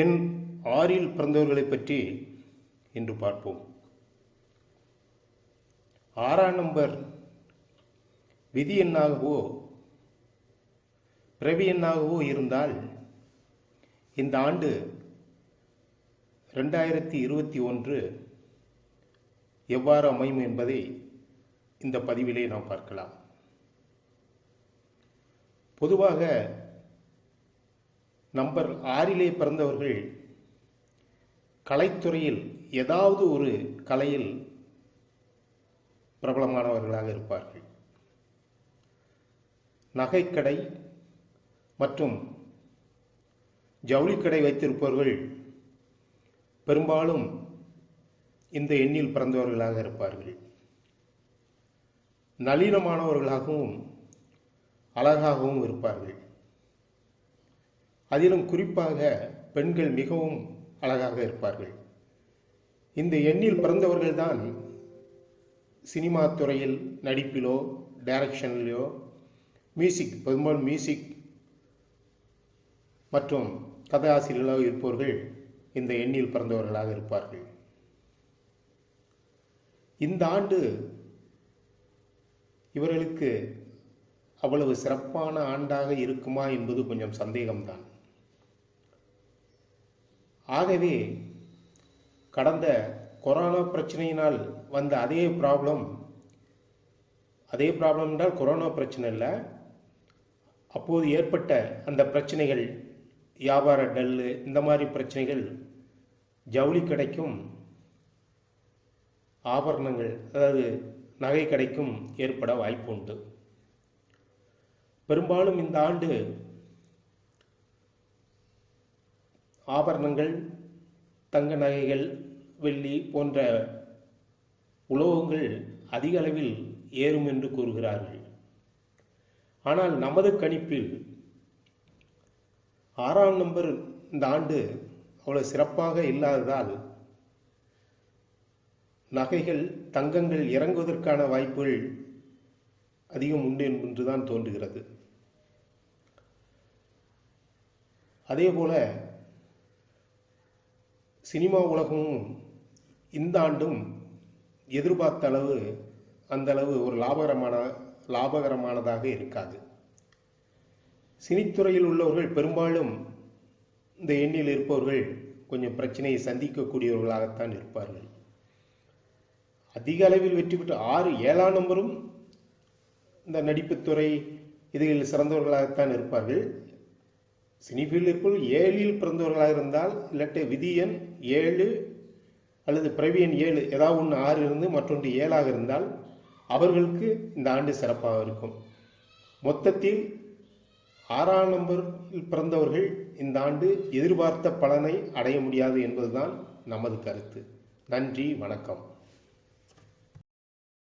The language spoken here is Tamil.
எண் ஆறில் பிறந்தவர்களை பற்றி இன்று பார்ப்போம். ஆறாம் நம்பர் விதி எண்ணாகவோ பிறவி எண்ணாகவோ இருந்தால் இந்த ஆண்டு ரெண்டாயிரத்தி இருபத்தி ஒன்று எவ்வாறு அமையும் என்பதை இந்த பதிவிலே நாம் பார்க்கலாம். பொதுவாக நம்பர் ஆறிலே பிறந்தவர்கள் கலைத்துறையில் ஏதாவது ஒரு கலையில் பிரபலமானவர்களாக இருப்பார்கள். நகைக்கடை மற்றும் ஜவுளிக்கடை வைத்திருப்பவர்கள் பெரும்பாலும் இந்த எண்ணில் பிறந்தவர்களாக இருப்பார்கள். நளினமானவர்களாகவும் அழகாகவும் இருப்பார்கள். அதிலும் குறிப்பாக பெண்கள் மிகவும் அழகாக இருப்பார்கள். இந்த எண்ணில் பிறந்தவர்கள்தான் சினிமா துறையில் நடிப்பிலோ டைரக்ஷன்லையோ மியூசிக் பெரும்பாலும் மியூசிக் மற்றும் கதாசிரியர்களாக இருப்பவர்கள் இந்த எண்ணில் பிறந்தவர்களாக இருப்பார்கள். இந்த ஆண்டு இவர்களுக்கு அவ்வளவு சிறப்பான ஆண்டாக இருக்குமா என்பது கொஞ்சம் சந்தேகம்தான். ஆகவே கடந்த கொரோனா பிரச்சனையினால் வந்த அதே ப்ராப்ளம் அதே ப்ராப்ளம் என்றால் கொரோனா பிரச்சனை இல்லை. அப்போது ஏற்பட்ட அந்த பிரச்சனைகள் வியாபார டல்லு இந்த மாதிரி பிரச்சனைகள் ஜவுளி கடைக்கும் ஆபரணங்கள் அதாவது நகை கடைக்கும் ஏற்பட வாய்ப்பு உண்டு. பெரும்பாலும் இந்த ஆண்டு ஆபரணங்கள் தங்க நகைகள் வெள்ளி போன்ற உலோகங்கள் அதிக அளவில் ஏறும் என்று கூறுகிறார்கள். ஆனால் நமது கணிப்பில் ஆறாம் நம்பர் இந்த ஆண்டு அவ்வளவு சிறப்பாக இல்லாததால் நகைகள் தங்கங்கள் இறங்குவதற்கான வாய்ப்புகள் அதிகம் உண்டு என்றுதான் தோன்றுகிறது. அதே போல சினிமா உலகமும் இந்த ஆண்டும் எதிர்பார்த்த அளவு அந்த அளவு ஒரு லாபகரமான லாபகரமானதாக இருக்காது. சினித்துறையில் உள்ளவர்கள் பெரும்பாலும் இந்த எண்ணில் இருப்பவர்கள் கொஞ்சம் பிரச்சனையை சந்திக்கக்கூடியவர்களாகத்தான் இருப்பார்கள். அதிக அளவில் வெற்றி பெற்ற ஆறு ஏழாம் நம்பரும் இந்த நடிப்புத்துறை இதில் சிறந்தவர்களாகத்தான் இருப்பார்கள். சினிஃபீல்டு ஏழில் பிறந்தவர்களாக இருந்தால் இல்லாட்டி விதி எண் ஏழு அல்லது பிரவியன் ஏழு ஏதாவது ஒன்று ஆறு இருந்து மற்றொன்று ஏழாக இருந்தால் அவர்களுக்கு இந்த ஆண்டு சிறப்பாக இருக்கும். மொத்தத்தில் ஆறாம் நம்பரில் பிறந்தவர்கள் இந்த ஆண்டு எதிர்பார்த்த பலனை அடைய முடியாது என்பதுதான் நமது கருத்து. நன்றி வணக்கம்.